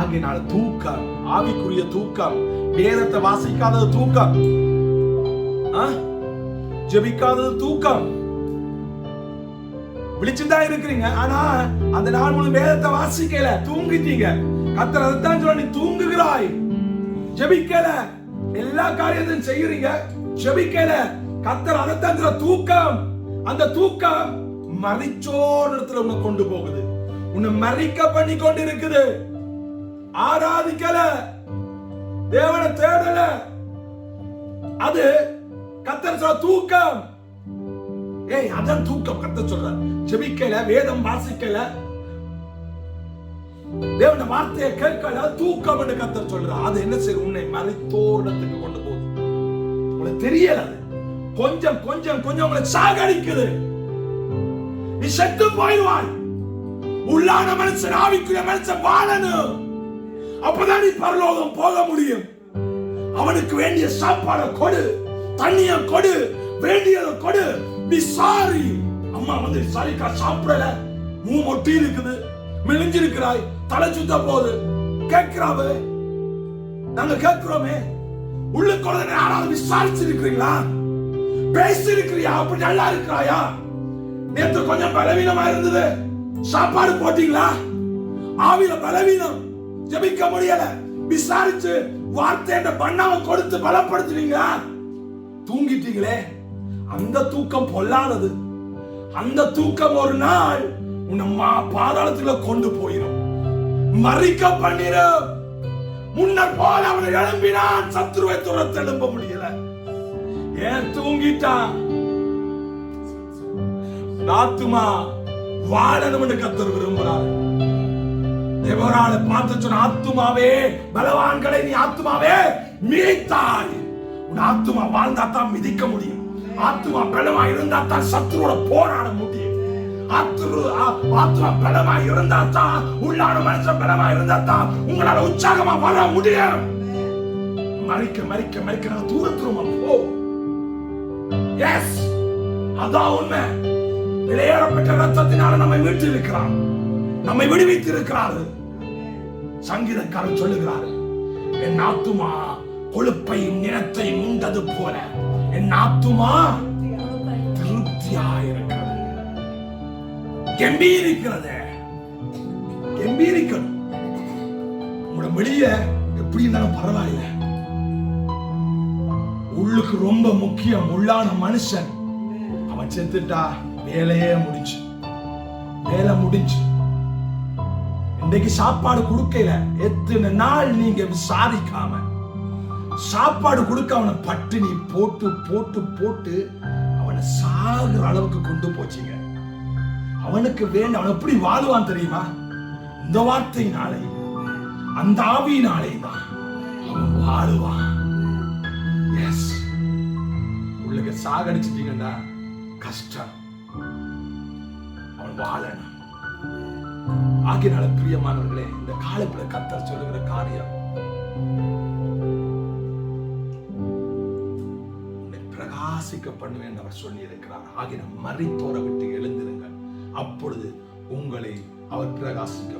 ஆகினால தூக்கம் ஆவிக்குரிய தூக்கம் வேதத்தை வாசிக்காதது தூக்கம். ஆ? ஜெபிக்காதது தூக்கம். விழிச்சுதான் இருக்கிறீங்க. ஆனா அந்த நாள் முழு வேதத்தை வாசிக்கல தூங்கிட்டீங்க. கத்தர் அதைத்தான் சொல்ல நீ தூங்குகிறாய். ஜெபிக்கல. எல்லா காரியத்தையும் செய்யறீங்க ஜெபிக்கல. கத்தர் அதைத்தான் சொல்ல தூக்கம் அந்த தூக்கம் மறிச்சோர் இடத்துல உன்னை கொண்டு போகுது. உன்னை மறிக்க பண்ணி கொண்டு இருக்குது. ஆராதிக்கல தேவனை தேடல. அது கத்தர் சொல்ல தூக்கம். ஏய் அதான் தூக்கம் கத்த சொல்ற. ஜெபிக்கல வேதம் வாசிக்கல. தேவன வார்த்தையை கேட்கல தூக்கம் என்று கத்தர் சொல்ற அது என்ன செய்யும்? உன்னை மறைத்தோடத்துக்கு கொண்டு போகுது. உனக்கு தெரியல அது. கொஞ்சம் கொஞ்சம் கொஞ்சம் உங்களை சாகடிக்குது. நீ செத்து போயிடுவாய். உள்ளான மனுஷன் ஆவிக்குரிய மனுஷன் வாழணும். அப்பதான் நீ பரலோகம் போக முடியும். அவனுக்கு வேண்டிய சாப்பாடை கொடு தண்ணிய கொடு வேண்டியதை கொடு. நீ சாரி. அம்மா வந்து சாரிக்கா சாப்பிடல. மூ மொட்டி இருக்குது. மெலிஞ்சிருக்கிறாய். தலை சுத்த போகுது. கேட்கிறாவே? நாங்க கேட்கிறோமே. உள்ள குழந்தை யாராவது விசாரிச்சிருக்கிறீங்களா? பேசிருக்கிறியா அப்படி நல்லா இருக்கிறாயா? நேற்று கொஞ்சம் பலவீனமா இருந்தது. சாப்பாடு போட்டீங்களா? ஆவியில பலவீனம். ஜெபிக்க முடியல. விசாரிச்சு வார்த்தை என்ற பண்ணாம கொடுத்து பலப்படுத்துவீங்களா தூங்கிட்டீங்களே. அந்த தூக்கம் பொல்லாதது. அந்த தூக்கம் ஒரு நாள் உன்னை மா- பாதாளத்துல கொண்டு போயிடும் மறிக்க பண்ணிரும். முன்னர் போல அவனை எழும்பினான். சத்ருவை துரத்து எழும்ப முடியல. ஏன் தூங்கிட்டான்? ஆத்துமா வாழணும்னு கத்தர் விரும்புறான் தேவரால பார்த்து சொன்ன ஆத்துமாவே பலவான்களை நீ ஆத்துமாவே மிதித்தாய் உன் ஆத்துமா வாழ்ந்தா தான் மிதிக்க முடியும். ஆத்துமா பலமா இருந்தா தான் சத்துருவோட போராட முடியும். ஆத்துரு ஆ- ஆத்துமா பலமா இருந்தா தான் உள்ளான மனுஷன் பலமா இருந்தா தான் உங்களால உற்சாகமா வாழ முடியும். மறிக்க மறிக்க மறிக்க நான் தூரத்துருமா போ. எஸ் அதான் உண்மை. விளையாடப்பட்ட ரத்தத்தினால நம்மை மீட்டு இருக்கிறான் நம்மை விடுவித்து இருக்கிறார் சங்கீதக்காரன் சொல்லுகிறார் என் ஆத்துமா கொழுப்பையும் நிலத்தையும் உண்டது போல என் ஆத்துமா திருப்தியாயிருக்கிறது கம்பீரிக்கிறது கம்பீரிக்கணும். உங்களோட வெளிய எப்படி இருந்தாலும் பரவாயில்ல. உள்ளுக்கு ரொம்ப முக்கியம் உள்ளான மனுஷன். அவன் செத்துட்டா வேலையே முடிஞ்சு. வேலை முடிஞ்சு. இன்னைக்கு சாப்பாடு கொடுக்கல எத்தனை நாள் நீங்க விசாரிக்காம சாப்பாடு கொடுக்க அவனை பட்டினி போட்டு போட்டு போட்டு அவனை சாகுற அளவுக்கு கொண்டு போச்சீங்க. அவனுக்கு வேண்ட அவன் எப்படி வாழுவான் தெரியுமா? இந்த வார்த்தையினாலே அந்த ஆவியினாலே தான் அவன் வாழுவான். எஸ் உள்ளுக்கு சாகடிச்சிட்டீங்கன்னா கஷ்டம். அவன் வாழணும். ஆகினால பிரியமானவர்களே இந்த காலத்துல கத்தர் சொல்லுகிற காரியம் பிரகாசிக்க பண்ணுவேன் அவர் சொல்லி இருக்கிறார் ஆகின மறித்தோரை விட்டு எழுந்திருங்கள். அப்பொழுது உங்களை அவர் பிரகாசிக்க